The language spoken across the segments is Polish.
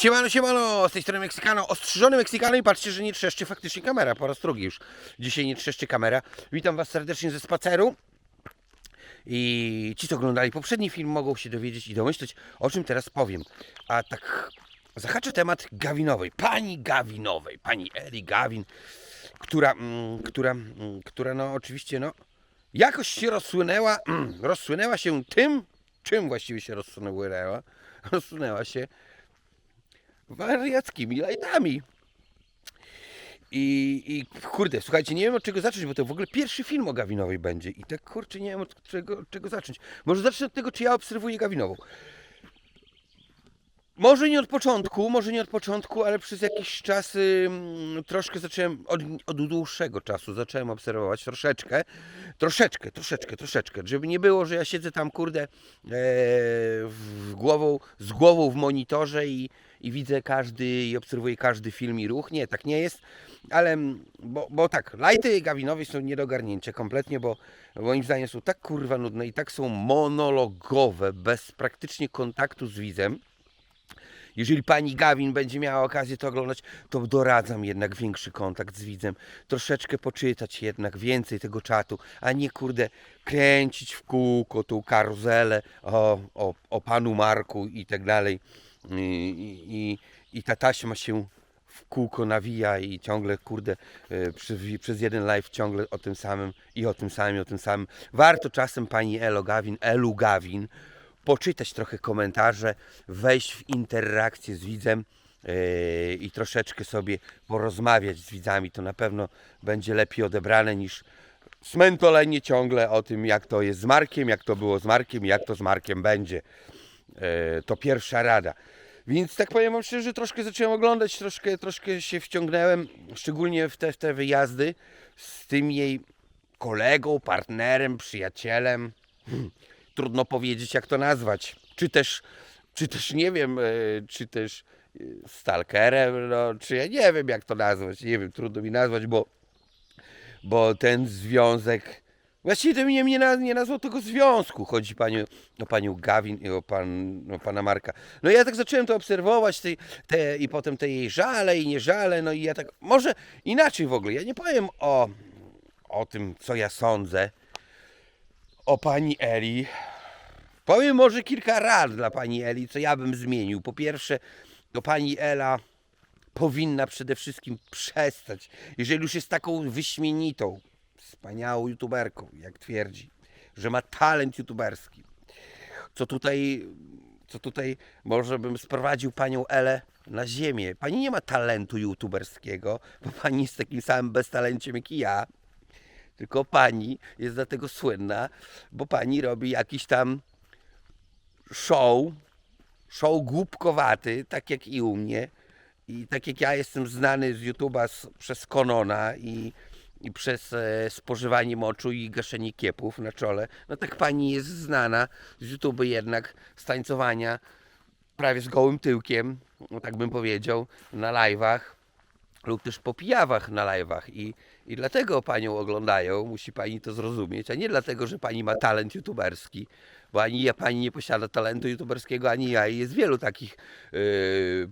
Siemano, siemano, z tej strony Meksykano, ostrzyżony Meksykano i patrzcie, że nie trzeszczy faktycznie kamera, po raz drugi już. Dzisiaj nie trzeszczy kamera. Witam Was serdecznie ze spaceru. I ci, co oglądali poprzedni film, mogą się dowiedzieć i domyśleć, o czym teraz powiem. A tak zahaczę temat Gawinowej, pani Gawinowej, pani Eli Gawin, która, mm, która, mm, która no oczywiście, no, jakoś się rozsłynęła, rozsłynęła się tym, czym właściwie się rozsłynęła, rozsłynęła się wariackimi lajtami. I, I kurde, słuchajcie, nie wiem od czego zacząć, bo to w ogóle pierwszy film o Gawinowej będzie. I tak kurczę, nie wiem od czego, od czego zacząć. Może zacznę od tego, czy ja obserwuję Gawinową. Może nie od początku, może nie od początku, ale przez jakiś czas ym, troszkę zacząłem, od, od dłuższego czasu zacząłem obserwować troszeczkę, troszeczkę, troszeczkę, troszeczkę, żeby nie było, że ja siedzę tam, kurde, e, w głową, z głową w monitorze i, i widzę każdy, i obserwuję każdy film i ruch. Nie, tak nie jest, ale, mm, bo, bo tak, lajty Gawinowej są nie do ogarnięcia kompletnie, bo moim zdaniem są tak kurwa nudne i tak są monologowe, bez praktycznie kontaktu z widzem. Jeżeli pani Gawin będzie miała okazję to oglądać, to doradzam jednak większy kontakt z widzem. Troszeczkę poczytać jednak więcej tego czatu, a nie kurde kręcić w kółko tą karuzelę o, o, o panu Marku i tak dalej. I, i, i, ta taśma się w kółko nawija i ciągle kurde przez, przez jeden live ciągle o tym samym i o tym samym, i o tym samym. Warto czasem pani Elo Gawin, Elu Gawin poczytać trochę komentarze, wejść w interakcję z widzem yy, i troszeczkę sobie porozmawiać z widzami. To na pewno będzie lepiej odebrane niż smętolenie ciągle o tym, jak to jest z Markiem, jak to było z Markiem, jak to z Markiem będzie. Yy, to pierwsza rada. Więc tak powiem wam szczerze, troszkę zacząłem oglądać, troszkę, troszkę się wciągnąłem, szczególnie w te, w te wyjazdy z tym jej kolegą, partnerem, przyjacielem. Trudno powiedzieć, jak to nazwać. Czy też, czy też nie wiem, e, czy też e, stalkerem, no, czy ja nie wiem, jak to nazwać. Nie wiem, trudno mi nazwać, bo, bo ten związek. Właściwie to mnie nie, nie nazwał tego związku. Chodzi panią, o panią Gawin i o, pan, o pana Marka. No ja tak zacząłem to obserwować te, te, i potem te jej żale i nie żale. No i ja tak, może inaczej w ogóle. Ja nie powiem o, o tym, co ja sądzę o pani Eli. Powiem może kilka rad dla pani Eli, co ja bym zmienił. Po pierwsze, to pani Ela powinna przede wszystkim przestać, jeżeli już jest taką wyśmienitą, wspaniałą youtuberką, jak twierdzi, że ma talent youtuberski, co tutaj, co tutaj może bym sprowadził panią Elę na ziemię. Pani nie ma talentu youtuberskiego, bo pani jest takim samym beztalenciem jak i ja. Tylko pani jest dlatego słynna, bo pani robi jakiś tam show, show głupkowaty, tak jak i u mnie. I tak jak ja jestem znany z YouTube'a przez Konona i, i przez e, spożywanie moczu i gaszenie kiepów na czole, no tak pani jest znana z YouTube jednak z tańcowania prawie z gołym tyłkiem, no tak bym powiedział, na live'ach lub też po pijawach na live'ach. I, i dlatego panią oglądają, musi pani to zrozumieć, a nie dlatego, że pani ma talent youtuberski, bo ani ja pani nie posiada talentu youtuberskiego, ani ja. I jest wielu takich yy,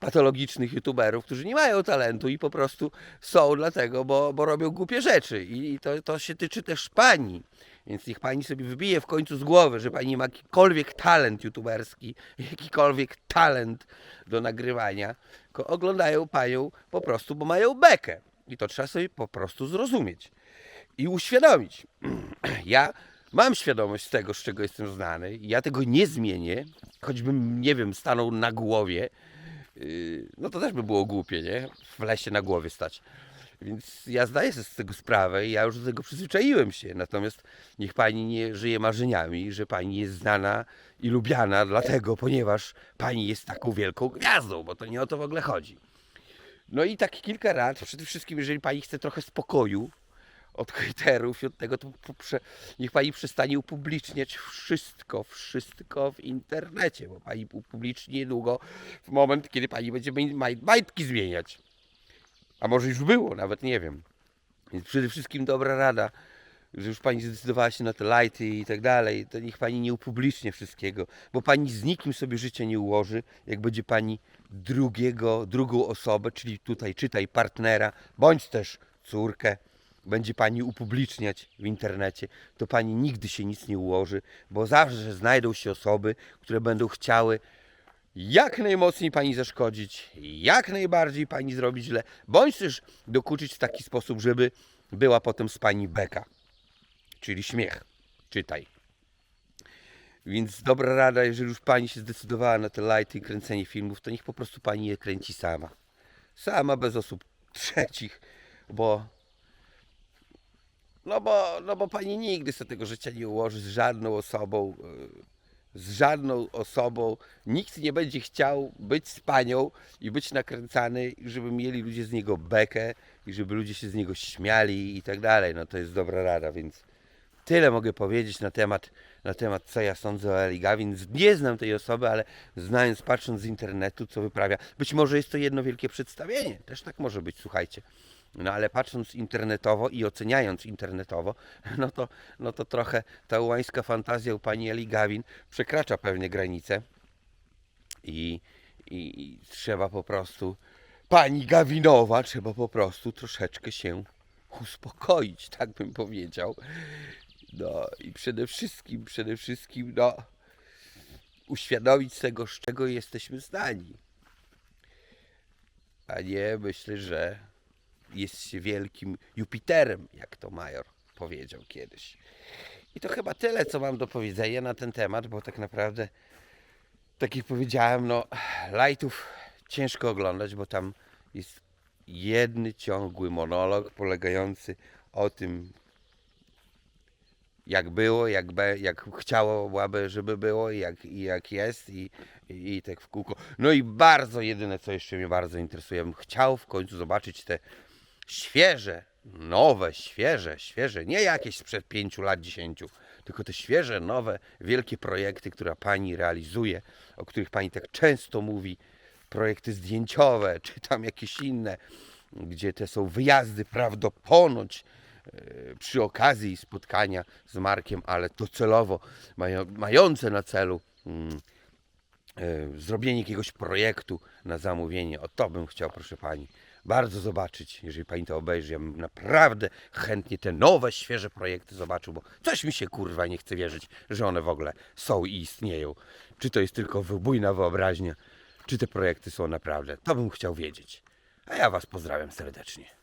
patologicznych youtuberów, którzy nie mają talentu i po prostu są dlatego, bo, bo robią głupie rzeczy. I, i to, to się tyczy też pani. Więc niech pani sobie wybije w końcu z głowy, że pani ma jakikolwiek talent youtuberski, jakikolwiek talent do nagrywania, tylko oglądają panią po prostu, bo mają bekę. I to trzeba sobie po prostu zrozumieć i uświadomić. Ja mam świadomość tego, z czego jestem znany. Ja tego nie zmienię, choćbym, nie wiem, stanął na głowie. Yy, No to też by było głupie, nie? W lesie na głowie stać. Więc ja zdaję sobie z tego sprawę i ja już do tego przyzwyczaiłem się. Natomiast niech pani nie żyje marzeniami, że pani jest znana i lubiana dlatego, ponieważ pani jest taką wielką gwiazdą, bo to nie o to w ogóle chodzi. No i tak kilka rad. Przede wszystkim, jeżeli pani chce trochę spokoju od hejterów i od tego, to niech pani przestanie upubliczniać wszystko, wszystko w internecie, bo pani upubliczni niedługo w moment, kiedy pani będzie maj- maj- majtki zmieniać. A może już było, nawet nie wiem. Więc przede wszystkim dobra rada. że już pani zdecydowała się na te lighty i tak dalej, to niech pani nie upublicznie wszystkiego, bo pani z nikim sobie życia nie ułoży, jak będzie pani drugiego, drugą osobę, czyli tutaj czytaj partnera, bądź też córkę, będzie pani upubliczniać w internecie, to pani nigdy się nic nie ułoży, bo zawsze znajdą się osoby, które będą chciały jak najmocniej pani zaszkodzić, jak najbardziej pani zrobić źle, bądź też dokuczyć w taki sposób, żeby była potem z pani beka, czyli śmiech. Czytaj. Więc dobra rada, jeżeli już pani się zdecydowała na te lighty i kręcenie filmów, to niech po prostu pani je kręci sama. Sama, bez osób trzecich, bo no bo, no bo pani nigdy sobie tego życia nie ułoży z żadną osobą. yy, Z żadną osobą. Nikt nie będzie chciał być z panią i być nakręcany, żeby mieli ludzie z niego bekę i żeby ludzie się z niego śmiali i tak dalej. No to jest dobra rada, więc tyle mogę powiedzieć na temat, na temat co ja sądzę o Eli Gavin. Nie znam tej osoby, ale znając, patrząc z internetu, co wyprawia. Być może jest to jedno wielkie przedstawienie. Też tak może być, słuchajcie. No ale patrząc internetowo i oceniając internetowo, no to, no to trochę ta łańska fantazja u pani Eli Gawin przekracza pewne granice i, i, i trzeba po prostu, pani Gawinowa, trzeba po prostu troszeczkę się uspokoić, tak bym powiedział. No i przede wszystkim, przede wszystkim, no, uświadomić tego, z czego jesteśmy zdani. A nie myślę, że jest się wielkim Jupiterem, jak to major powiedział kiedyś. I to chyba tyle, co mam do powiedzenia na ten temat, bo tak naprawdę, tak jak powiedziałem, no, lightów ciężko oglądać, bo tam jest jedny ciągły monolog polegający o tym, jak było, jak, be, jak chciałoby, żeby było, i jak, i jak jest i, i, i tak w kółko. No i bardzo jedyne, co jeszcze mnie bardzo interesuje, bym chciał w końcu zobaczyć te świeże, nowe, świeże, świeże, nie jakieś sprzed pięciu lat, dziesięciu, tylko te świeże, nowe, wielkie projekty, które Pani realizuje, o których Pani tak często mówi, projekty zdjęciowe, czy tam jakieś inne, gdzie te są wyjazdy, prawda, ponoć e, przy okazji spotkania z Markiem, ale docelowo mają, mające na celu mm, e, zrobienie jakiegoś projektu na zamówienie. O to bym chciał, proszę pani, bardzo zobaczyć. Jeżeli pani to obejrzy, ja bym naprawdę chętnie te nowe, świeże projekty zobaczył, bo coś mi się kurwa nie chce wierzyć, że one w ogóle są i istnieją. Czy to jest tylko wybójna wyobraźnia, czy te projekty są naprawdę. To bym chciał wiedzieć. A ja was pozdrawiam serdecznie.